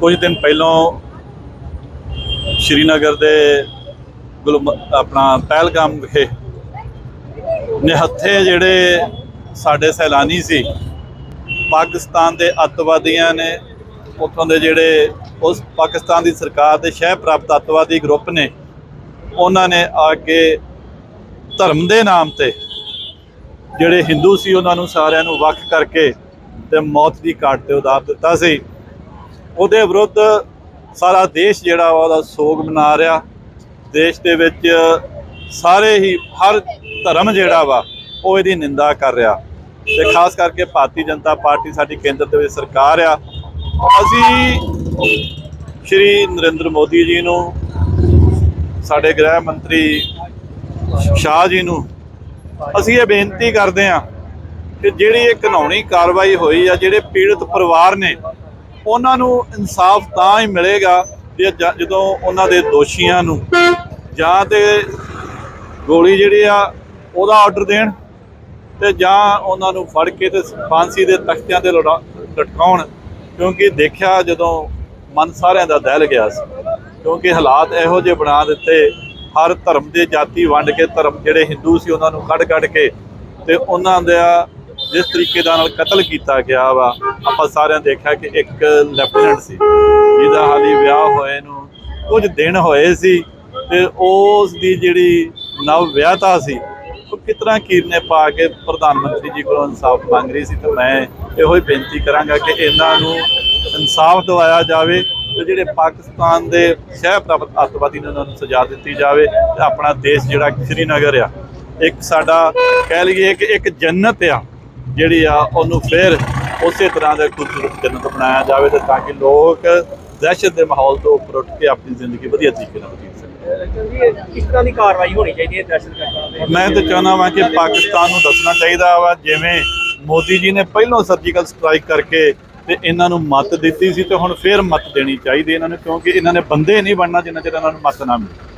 ਕੁਝ ਦਿਨ ਪਹਿਲਾਂ ਸ਼੍ਰੀਨਗਰ ਦੇ ਗੁਲਮ ਆਪਣਾ ਪਹਿਲਗਾਮ ਵਿਖੇ ਨਿਹੱਥੇ ਜਿਹੜੇ ਸਾਡੇ ਸੈਲਾਨੀ ਸੀ, ਪਾਕਿਸਤਾਨ ਦੇ ਅੱਤਵਾਦੀਆਂ ਨੇ, ਉੱਥੋਂ ਦੇ ਜਿਹੜੇ ਉਸ ਪਾਕਿਸਤਾਨ ਦੀ ਸਰਕਾਰ ਦੇ ਸ਼ਹਿ ਪ੍ਰਾਪਤ ਅੱਤਵਾਦੀ ਗਰੁੱਪ ਨੇ, ਉਹਨਾਂ ਨੇ ਆ ਕੇ ਧਰਮ ਦੇ ਨਾਮ ਤੇ ਜਿਹੜੇ ਹਿੰਦੂ ਸੀ ਉਹਨਾਂ ਨੂੰ ਸਾਰਿਆਂ ਨੂੰ ਵੱਖ ਕਰਕੇ ਤੇ ਮੌਤ ਦੀ ਘਾਟ ਤੇ ਉਤਾਰ ਦਿੱਤਾ ਸੀ। ਉਹਦੇ ਵਿਰੁੱਧ ਸਾਰਾ ਦੇਸ਼ ਜਿਹੜਾ ਵਾ ਉਹਦਾ ਸੋਗ ਮਨਾ ਰਿਹਾ। ਦੇਸ਼ ਦੇ ਵਿੱਚ ਸਾਰੇ ਹੀ ਹਰ ਧਰਮ ਜਿਹੜਾ ਵਾ ਉਹ ਇਹਦੀ ਨਿੰਦਾ ਕਰ ਰਿਹਾ। ਤੇ ਖਾਸ ਕਰਕੇ ਭਾਰਤੀ ਜਨਤਾ ਪਾਰਟੀ ਸਾਡੀ ਕੇਂਦਰ ਦੇ ਵਿੱਚ ਸਰਕਾਰ ਆ। ਅਸੀਂ ਸ਼੍ਰੀ ਨਰਿੰਦਰ ਮੋਦੀ ਜੀ ਨੂੰ, ਸਾਡੇ ਗ੍ਰਹਿ ਮੰਤਰੀ ਸ਼ਾਹ ਜੀ ਨੂੰ ਅਸੀਂ ਇਹ ਬੇਨਤੀ ਕਰਦੇ ਹਾਂ ਕਿ ਜਿਹੜੀ ਇਹ ਕਾਨੂੰਨੀ ਕਾਰਵਾਈ ਹੋਈ ਆ, ਜਿਹੜੇ ਪੀੜਤ ਪਰਿਵਾਰ ਨੇ ਉਹਨਾਂ ਨੂੰ ਇਨਸਾਫ ਤਾਂ ਹੀ ਮਿਲੇਗਾ ਜੇ ਜਦੋਂ ਉਹਨਾਂ ਦੇ ਦੋਸ਼ੀਆਂ ਨੂੰ ਜਾਂ ਤੇ ਗੋਲੀ ਜਿਹੜੀ ਆ ਉਹਦਾ ਆਰਡਰ ਦੇਣ ਤੇ ਜਾਂ ਉਹਨਾਂ ਨੂੰ ਫੜ ਕੇ ਤੇ ਫਾਂਸੀ ਦੇ ਤਖਤਿਆਂ ਤੇ ਲੜਾ- ਲਟਕਾਉਣ, ਕਿਉਂਕਿ ਦੇਖਿਆ ਜਦੋਂ ਮਨ ਸਾਰਿਆਂ ਦਾ ਦਹਿਲ ਗਿਆ ਸੀ, ਕਿਉਂਕਿ ਹਾਲਾਤ ਇਹੋ ਜਿਹੇ ਬਣਾ ਦਿੱਤੇ, ਹਰ ਧਰਮ ਦੇ ਜਾਤੀ ਵੰਡ ਕੇ ਧਰਮ ਜਿਹੜੇ ਹਿੰਦੂ ਸੀ ਉਹਨਾਂ ਨੂੰ ਕੱਢ ਕੱਢ ਕੇ ਤੇ ਉਹਨਾਂ ਦਾ ਜਿਸ ਤਰੀਕੇ ਦਾ ਨਾਲ ਕਤਲ ਕੀਤਾ ਗਿਆ ਵਾ, ਆਪਾਂ ਸਾਰਿਆਂ ਦੇਖਿਆ ਕਿ ਇੱਕ ਲੈਫਟੀਨੈਂਟ ਸੀ, ਜਿਹਦਾ ਹਾਲੀ ਵਿਆਹ ਹੋਏ ਨੂੰ ਕੁਝ ਦਿਨ ਹੋਏ ਸੀ ਤੇ ਉਸ ਦੀ ਜਿਹੜੀ ਨਵ ਵਿਆਹਤਾ ਸੀ, ਉਹ ਕਿਤਨਾ ਕੀਰਨੇ ਪਾ ਕੇ ਪ੍ਰਧਾਨ ਮੰਤਰੀ ਜੀ ਕੋਲੋਂ ਇਨਸਾਫ ਮੰਗ ਰਹੀ ਸੀ ਤੇ ਮੈਂ ਇਹੋ ਹੀ ਬੇਨਤੀ ਕਰਾਂਗਾ ਕਿ ਇਹਨਾਂ ਨੂੰ ਇਨਸਾਫ ਦਿਵਾਇਆ ਜਾਵੇ ਤੇ ਜਿਹੜੇ ਪਾਕਿਸਤਾਨ ਦੇ ਸ਼ਹਿ ਪ੍ਰਾਪਤ ਅੱਤਵਾਦੀ ਨੇ ਉਹਨਾਂ ਨੂੰ ਸਜ਼ਾ ਦਿੱਤੀ ਜਾਵੇ ਤੇ ਆਪਣਾ ਦੇਸ਼ ਜਿਹੜਾ ਸ਼੍ਰੀਨਗਰ ਆ, ਇੱਕ ਸਾਡਾ ਕਹਿ ਲਈਏ ਕਿ ਇੱਕ ਜੰਨਤ ਆ। ਜਿਹੜੀ ਆ ਉਹਨੂੰ ਫਿਰ ਉਸੇ ਤਰ੍ਹਾਂ ਦਾ ਖੂਬਸੂਰਤ ਜੰਨਤ ਬਣਾਇਆ ਜਾਵੇ ਤੇ ਤਾਂ ਕਿ ਲੋਕ ਦਹਿਸ਼ਤ ਦੇ ਮਾਹੌਲ ਤੋਂ ਉੱਪਰ ਉੱਠ ਕੇ ਆਪਣੀ ਜ਼ਿੰਦਗੀ ਵਧੀਆ ਤਰੀਕੇ ਨਾਲ ਬਤੀਤ ਸਕਣ। ਕਿਉਂਕਿ ਕਿਸ ਤਰ੍ਹਾਂ ਦੀ ਕਾਰਵਾਈ ਹੋਣੀ ਚਾਹੀਦੀ ਹੈ ਦਹਿਸ਼ਤਗਰਦਾਂ ਦੇ? ਮੈਂ ਤਾਂ ਚਾਹੁੰਦਾ ਵਾਂ ਕਿ ਪਾਕਿਸਤਾਨ ਨੂੰ ਦੱਸਣਾ ਚਾਹੀਦਾ ਵਾ ਜਿਵੇਂ ਮੋਦੀ ਜੀ ਨੇ ਪਹਿਲਾਂ ਸਰਜੀਕਲ ਸਟ੍ਰਾਈਕ ਕਰਕੇ ਤੇ ਇਹਨਾਂ ਨੂੰ ਮਤ ਦਿੱਤੀ ਸੀ ਤੇ ਹੁਣ ਫੇਰ ਮਤ ਦੇਣੀ ਚਾਹੀਦੀ ਇਹਨਾਂ ਨੂੰ ਕਿਉਂਕਿ ਇਹਨਾਂ ਨੇ ਬੰਦੇ ਨਹੀਂ ਬਣਨਾ ਜਿੰਨਾ ਚਿਰ ਇਹਨਾਂ ਨੂੰ ਮਤ ਨਾ ਮਿਲੇ।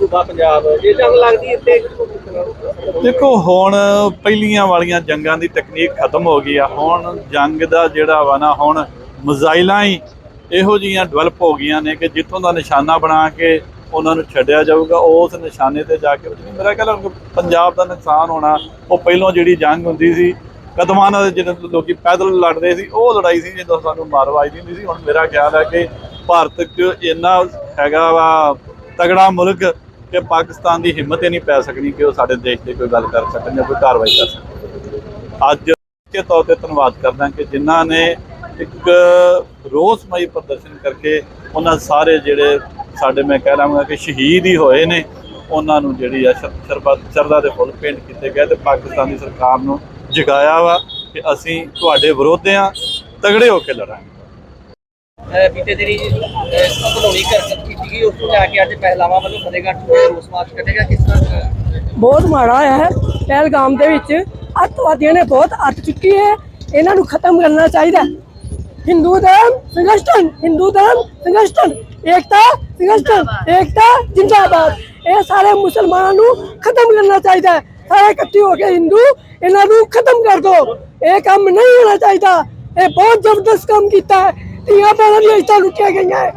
ਸੂਬਾ ਪੰਜਾਬ, ਜੇ ਜੰਗ ਲੱਗਦੀ ਇੱਥੇ ਦੇਖੋ, ਹੁਣ ਪਹਿਲੀਆਂ ਵਾਲੀਆਂ ਜੰਗਾਂ ਦੀ ਤਕਨੀਕ ਖਤਮ ਹੋ ਗਈ ਆ। ਹੁਣ ਜੰਗ ਦਾ ਜਿਹੜਾ ਵਾ ਨਾ, ਹੁਣ ਮਜ਼ਾਈਲਾਂ ਹੀ ਇਹੋ ਜੀਆਂ ਡਿਵੈਲਪ ਹੋ ਗਈਆਂ ਨੇ ਕਿ ਜਿੱਥੋਂ ਦਾ ਨਿਸ਼ਾਨਾ ਬਣਾ ਕੇ ਉਹਨਾਂ ਨੂੰ ਛੱਡਿਆ ਜਾਊਗਾ, ਉਸ ਨਿਸ਼ਾਨੇ ਤੇ ਜਾ ਕੇ ਮੇਰਾ ਖਿਆਲ ਹੈ ਪੰਜਾਬ ਦਾ ਨੁਕਸਾਨ ਹੋਣਾ, ਉਹ ਪਹਿਲੋਂ ਜਿਹੜੀ ਜੰਗ ਹੁੰਦੀ ਸੀ, ਕਦਮਾਂ ਨਾਲ ਜਿਹੜੇ ਲੋਕੀ ਪੈਦਲ ਲੜਦੇ ਸੀ, ਉਹ ਲੜਾਈ ਸੀ ਜਦੋਂ ਸਾਨੂੰ ਮਾਰ ਵੱਜਦੀ ਹੁੰਦੀ ਸੀ। ਹੁਣ ਮੇਰਾ ਖਿਆਲ ਹੈ ਕਿ ਭਾਰਤ 'ਚ ਇੰਨਾ ਹੈਗਾ ਵਾ ਤਗੜਾ ਮੁਲਕ ਕਿ ਪਾਕਿਸਤਾਨ ਦੀ ਹਿੰਮਤ ਹੀ ਨਹੀਂ ਪੈ ਸਕਣੀ ਕਿ ਉਹ ਸਾਡੇ ਦੇਸ਼ ਤੇ ਕੋਈ ਗੱਲ ਕਰ ਸਕਣ ਜਾਂ ਕੋਈ ਕਾਰਵਾਈ ਕਰ ਸਕਣ। ਅੱਜ ਕੇ ਤੌਰ ਤੇ ਧੰਨਵਾਦ ਕਰਦਾ ਕਿ ਜਿਨ੍ਹਾਂ ਨੇ ਇੱਕ ਰੋਸਮਈ ਪ੍ਰਦਰਸ਼ਨ ਕਰਕੇ ਉਹਨਾਂ ਸਾਰੇ ਜਿਹੜੇ ਸਾਡੇ, ਮੈਂ ਕਹਿ ਲਵਾਂਗਾ ਕਿ ਸ਼ਹੀਦ ਹੀ ਹੋਏ ਨੇ, ਉਹਨਾਂ ਨੂੰ ਜਿਹੜੀ ਆ ਸ਼ਰ- ਸ਼ਰਬਤ ਸ਼ਰਦਾ ਦੇ ਫੁੱਲ ਭੇਂਟ ਕੀਤੇ ਗਏ ਤੇ ਪਾਕਿਸਤਾਨ ਦੀ ਸਰਕਾਰ ਨੂੰ ਜਗਾਇਆ ਵਾ ਕਿ ਅਸੀਂ ਤੁਹਾਡੇ ਵਿਰੋਧ ਆ, ਤਗੜੇ ਹੋ ਕੇ ਲੜਾਂਗੇ। ਬੀਤੇ ਦਿਨੀ ਕਾਨੂੰਨੀ ਕਰਕਤ ਕੀਤੀ ਗਈ ਉਸ ਤੋਂ ਲੈ ਕੇ ਅੱਜ ਪਹਿਲਾਵਾਂ ਵੱਲੋਂ ਫਤਿਹਗੜ੍ਹ ਤੋਂ ਰੋਸ ਮਾਰਚ ਕੱਢੇਗਾ ਕਿਸ ਤਰ੍ਹਾਂ ਬਹੁਤ ਮਾੜਾ ਹੋਇਆ ਹੈ। ਪਹਿਲਗਾਮ ਦੇ ਵਿੱਚ ਅੱਤਵਾਦੀਆਂ ਨੇ ਬਹੁਤ ਅੱਤ ਚੁੱਕੀ ਹੈ। ਇਹਨਾਂ ਨੂੰ ਖਤਮ ਕਰਨਾ ਚਾਹੀਦਾ ਹਿੰਦੂ ਧਰਮ ਸੰਗਠਨ ਹਿੰਦੂ ਧਰਮ ਸੰਗਠਨ ਏਕਤਾ ਸੰਗਠਨ ਏਕਤਾ ਜਿੰਦਾਬਾਦ। ਇਹ ਸਾਰੇ ਮੁਸਲਮਾਨਾਂ ਨੂੰ ਖਤਮ ਕਰਨਾ ਚਾਹੀਦਾ ਹੈ। ਸਾਰੇ ਇਕੱਠੇ ਹੋ ਕੇ ਹਿੰਦੂ ਇਹਨਾਂ ਨੂੰ ਖਤਮ ਕਰ ਦੋ। ਇਹ ਕੰਮ ਨਹੀਂ ਹੋਣਾ ਚਾਹੀਦਾ। ਇਹ ਬਹੁਤ ਜ਼ਬਰਦਸਤ ਕੰਮ ਕੀਤਾ ਹੈ। ਧੀਆਂ ਭੈਣਾਂ ਦੀਆਂ ਇੱਜ਼ਤਾਂ ਲੁੱਟੀਆਂ ਗਈਆਂ। ਹੈ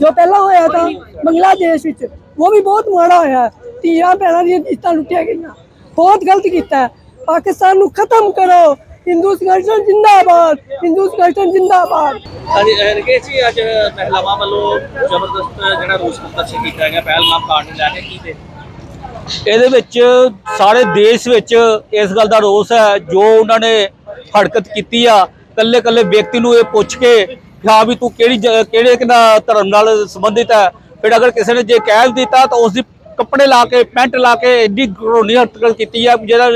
ਜੋ ਪਹਿਲਾਂ ਹੋਇਆ ਤਾਂ ਬੰਗਲਾਦੇਸ਼ ਵਿੱਚ ਉਹ ਵੀ ਬਹੁਤ ਮਾੜਾ ਹੋਇਆ। ਧੀਆਂ ਭੈਣਾਂ ਦੀਆਂ ਇੱਜ਼ਤਾਂ ਲੁੱਟੀਆਂ ਗਈਆਂ। ਬਹੁਤ ਗਲਤ ਕੀਤਾ ਹੈ। ਪਾਕਿਸਤਾਨ ਨੂੰ ਖਤਮ ਕਰੋ। ਹਿੰਦੂ ਸੰਗਠਨ ਜਿੰਦਾਬਾਦ। ਹਿੰਦੂ ਸੰਗਠਨ ਜਿੰਦਾਬਾਦ। ਹਾਂਜੀ ਰਕੇਸ਼ ਜੀ ਅੱਜ ਪਹਿਲਾਵਾਂ ਵੱਲੋਂ ਜ਼ਬਰਦਸਤ ਜਿਹੜਾ ਰੋਸ ਪ੍ਰਦਰਸ਼ਨ ਕੀਤਾ ਗਿਆ ਪਹਿਲਗਾਮ ਕਾਂਡ ਨੂੰ ਲੈ ਕੇ ਕੀ ਦੇ ਇਹਦੇ ਵਿੱਚ ਸਾਰੇ ਦੇਸ਼ ਵਿੱਚ ਇਸ ਗੱਲ ਦਾ ਰੋਸ ਹੈ। ਜੋ ਉਹਨਾਂ ਨੇ ਹਰਕਤ ਕੀਤੀ ਆ ਕੱਲੇ ਕੱਲੇ ਵਿਅਕਤੀ ਨੂੰ ਇਹ ਪੁੱਛ ਕੇ ਹਾਂ ਵੀ ਤੂੰ ਕਿਹੜੀ ਜ- ਕਿਹੜੇ ਕਿਹਦਾ ਧਰਮ ਨਾਲ ਸੰਬੰਧਿਤ ਹੈ। ਫਿਰ ਅਗਰ ਕਿਸੇ ਨੇ ਜੇ ਕਹਿ ਦਿੱਤਾ ਤਾਂ ਉਸ ਦੀ ਕੱਪੜੇ ਲਾ ਕੇ, ਪੈਂਟ ਲਾ ਕੇ ਐਡੀ ਘਰੋਣੀ ਹਰਕਤ ਕੀਤੀ ਆ ਜਿਹੜਾ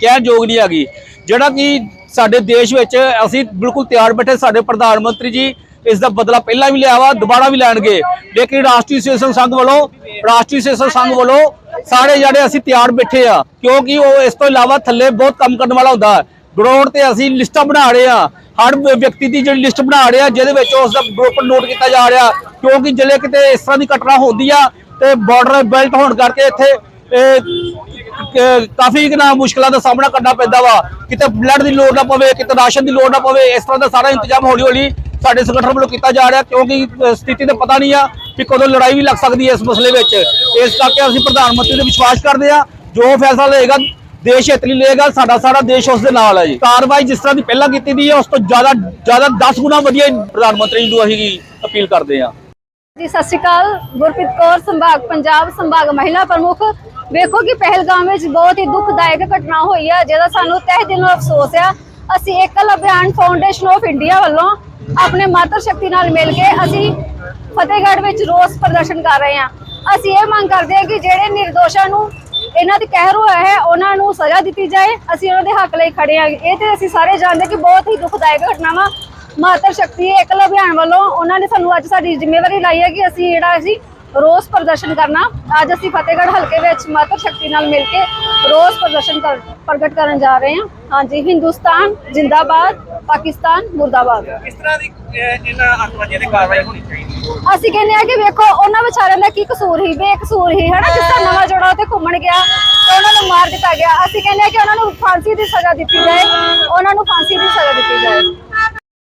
ਕਹਿਣ ਯੋਗ ਨਹੀਂ ਹੈਗੀ। ਜਿਹੜਾ ਕਿ ਸਾਡੇ ਦੇਸ਼ ਵਿੱਚ ਅਸੀਂ ਬਿਲਕੁਲ ਤਿਆਰ ਬੈਠੇ ਸਾਡੇ ਪ੍ਰਧਾਨ ਮੰਤਰੀ ਜੀ, ਇਸ ਦਾ ਬਦਲਾ ਪਹਿਲਾਂ ਵੀ ਲਿਆ ਵਾ, ਦੁਬਾਰਾ ਵੀ ਲੈਣਗੇ। ਲੇਕਿਨ ਰਾਸ਼ਟਰੀ ਸੇਸ਼ਨ ਸੰਘ ਵੱਲੋਂ, ਰਾਸ਼ਟਰੀ ਸੇਸ਼ਨ ਸੰਘ ਵੱਲੋਂ ਸਾਰੇ ਜਿਹੜੇ ਅਸੀਂ ਤਿਆਰ ਬੈਠੇ ਆ, ਕਿਉਂਕਿ ਉਹ ਇਸ ਤੋਂ ਇਲਾਵਾ ਥੱਲੇ ਬਹੁਤ ਕੰਮ ਕਰਨ ਵਾਲਾ ਹੁੰਦਾ ਗਰਾਊਂਡ ਤੇ ਅਸੀਂ ਲਿਸਟਾਂ ਬਣਾ ਰਹੇ ਆ ਹਰ ਵਿ- ਵਿਅਕਤੀ ਦੀ ਜਿਹੜੀ ਲਿਸਟ ਬਣਾ ਰਹੇ ਆ ਜਿਹਦੇ ਵਿੱਚ ਉਸ ਦਾ ਗਰੁੱਪ ਨੋਟ ਕੀਤਾ ਜਾ ਰਿਹਾ। ਕਿਉਂਕਿ ਜਿਹੜੇ ਕਿਤੇ ਇਸ ਤਰ੍ਹਾਂ ਦੀ ਘਟਨਾ ਹੁੰਦੀ ਆ ਤੇ ਬਾਰਡਰ ਬੈਲਟ ਹੋਣ ਕਰਕੇ ਇੱਥੇ ਕਾਫੀ ਕਿਨਾ ਮੁਸ਼ਕਲਾਂ ਦਾ ਸਾਹਮਣਾ ਕਰਨਾ ਪੈਂਦਾ ਵਾ। ਕਿਤੇ ਬਲੱਡ ਦੀ ਲੋੜ ਨਾ ਪਵੇ, ਕਿਤੇ ਰਾਸ਼ਨ ਦੀ ਲੋੜ ਨਾ ਪਵੇ, ਇਸ ਤਰ੍ਹਾਂ ਦਾ ਸਾਰਾ ਇੰਤਜ਼ਾਮ ਹੌਲੀ ਹੌਲੀ ਸਾਡੇ ਸੰਗਠਨ ਵੱਲੋਂ ਕੀਤਾ ਜਾ ਰਿਹਾ। ਕਿਉਂਕਿ ਸਥਿਤੀ ਦਾ ਪਤਾ ਨਹੀਂ ਆ ਕਿ ਕਦੋਂ ਲੜਾਈ ਵੀ ਲੱਗ ਸਕਦੀ ਹੈ ਇਸ ਮਸਲੇ ਵਿੱਚ। ਇਸ ਕਰਕੇ ਅਸੀਂ ਪ੍ਰਧਾਨ ਮੰਤਰੀ ਤੇ ਵਿਸ਼ਵਾਸ ਕਰਦੇ ਆ ਜੋ ਫੈਸਲਾ ਲਏਗਾ ਦੇਸ਼ ਹਿੱਤ ਲਏਗਾ, ਸਾਡਾ ਸਾਰਾ ਦੇਸ਼ ਉਸ ਦੇ ਨਾਲ ਹੈ ਜੀ। ਕਾਰਵਾਈ ਜਿਸ ਤਰ੍ਹਾਂ ਦੀ ਪਹਿਲਾਂ ਕੀਤੀ ਦੀ ਹੈ, ਉਸ ਤੋਂ ਜ਼ਿਆਦਾ ਜ਼ਿਆਦਾ 10 ਗੁਣਾ ਵਧੀਆ ਪ੍ਰਧਾਨ ਮੰਤਰੀ ਨੂੰ ਅਸੀਂ ਅਪੀਲ ਕਰਦੇ ਆ ਜੀ, ਸਤਿ ਸ਼੍ਰੀ ਅਕਾਲ। ਗੁਰਪ੍ਰੀਤ ਕੌਰ, ਸੰਭਾਗ ਪੰਜਾਬ, ਸੰਭਾਗ ਮਹਿਲਾ ਪ੍ਰਮੁੱਖ। ਵੇਖੋ ਕਿ ਪਹਿਲਗਾਮ ਵਿੱਚ ਬਹੁਤ ਹੀ ਦੁਖਦਾਇਕ ਘਟਨਾ ਹੋਈ ਆ, ਜਿਹਦਾ ਸਾਨੂੰ ਤਹਿ ਦਿਲੋਂ ਅਫਸੋਸ ਆ। ਅਸੀਂ Ekal Abhiyan foundation of India ਵੱਲੋਂ ਆਪਣੇ ਮਾਤਰ ਸ਼ਕਤੀ ਨਾਲ ਮਿਲ ਕੇ ਅਸੀਂ ਫਤਿਹਗੜ੍ਹ ਵਿੱਚ ਰੋਸ ਪ੍ਰਦਰਸ਼ਨ ਕਰ ਰਹੇ ਹਾਂ। ਅਸੀਂ ਇਹ ਮੰਗ ਕਰਦੇ ਹਾਂ ਕਿ ਜਿਹੜੇ ਨਿਰਦੋਸ਼ਾਂ ਨੂੰ ਇਹਨਾਂ ਦੀ ਕਹਿਰ ਹੋਇਆ ਹੈ, ਉਹਨਾਂ ਨੂੰ ਸਜ਼ਾ ਦਿੱਤੀ ਜਾਏ, ਅਸੀਂ ਉਹਨਾਂ ਦੇ ਹੱਕ ਲਈ ਖੜੇ ਹਾਂ। ਇਹ ਤੇ ਅਸੀਂ ਸਾਰੇ ਜਾਣਦੇ ਕਿ ਬਹੁਤ ਹੀ ਦੁਖਦਾਇਕ ਘਟਨਾਵਾਂ ਮਾਤਰ ਸ਼ਕਤੀ ਏਕਲ ਅਭਿਆਨ ਵੱਲੋਂ ਉਹਨਾਂ ਨੇ ਸਾਨੂੰ ਅੱਜ ਸਾਡੀ ਜ਼ਿੰਮੇਵਾਰੀ ਲਾਈ ਹੈ ਕਿ ਅਸੀਂ ਜਿਹੜਾ ਅਸੀਂ ਰੋਸ ਪ੍ਰਦਰਸ਼ਨ ਕਰਨਾ, ਅੱਜ ਅਸੀਂ ਫਤਿਹਗੜ੍ਹ ਹਲਕੇ ਵਿੱਚ ਮਾਤਰ ਸ਼ਕਤੀ ਨਾਲ ਮਿਲ ਕੇ ਰੋਸ ਪ੍ਰਦਰਸ਼ਨ ਪ੍ਰਗਟ ਕਰਨ ਜਾ ਰਹੇ ਹਾਂ। ਹਾਂਜੀ ਹਿੰਦੁਸਤਾਨ ਜਿੰਦਾਬਾਦ ਪਾਕਿਸਤਾਨ ਮੁਰਦਾਬਾਦ। ਕਿਸ ਤਰ੍ਹਾਂ ਦੀ ਅਹ, ਇਹਨਾਂ ਅੱਤਵਾਦੀਆਂ ਦੀ ਕਾਰਵਾਈ ਹੋਣੀ ਚਾਹੀਦੀ? ਹੈ ਅਸੀਂ ਕਹਿੰਦੇ ਆ ਕਿ ਵੇਖੋ ਉਹਨਾਂ ਵਿਚਾਰਿਆਂ ਦਾ ਕੀ ਕਸੂਰ ਸੀ ਬੇਕਸੂਰ ਸੀ ਹਨਾ? ਜਿਸ ਤਰ੍ਹਾਂ ਨਵਾਂ ਜੋੜਾ ਉੱਥੇ ਘੁੰਮਣ ਗਿਆ ਤੇ ਉਹਨਾਂ ਨੂੰ ਮਾਰ ਦਿੱਤਾ ਗਿਆ। ਅਸੀਂ ਕਹਿੰਦੇ ਆ ਕਿ ਉਹਨਾਂ ਨੂੰ ਫਾਂਸੀ ਦੀ ਸਜ਼ਾ ਦਿੱਤੀ ਜਾਏ ਉਹਨਾਂ ਨੂੰ ਫਾਂਸੀ ਦੀ ਸਜ਼ਾ ਦਿੱਤੀ ਜਾਏ।